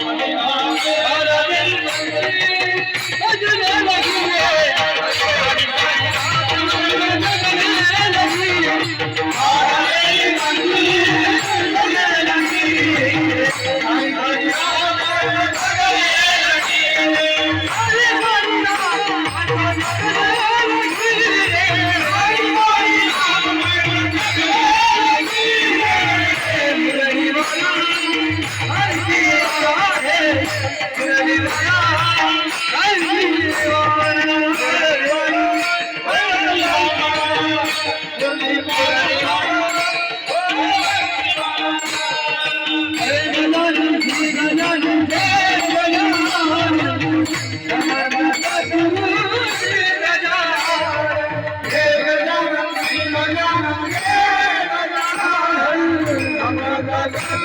Amen. I'm gonna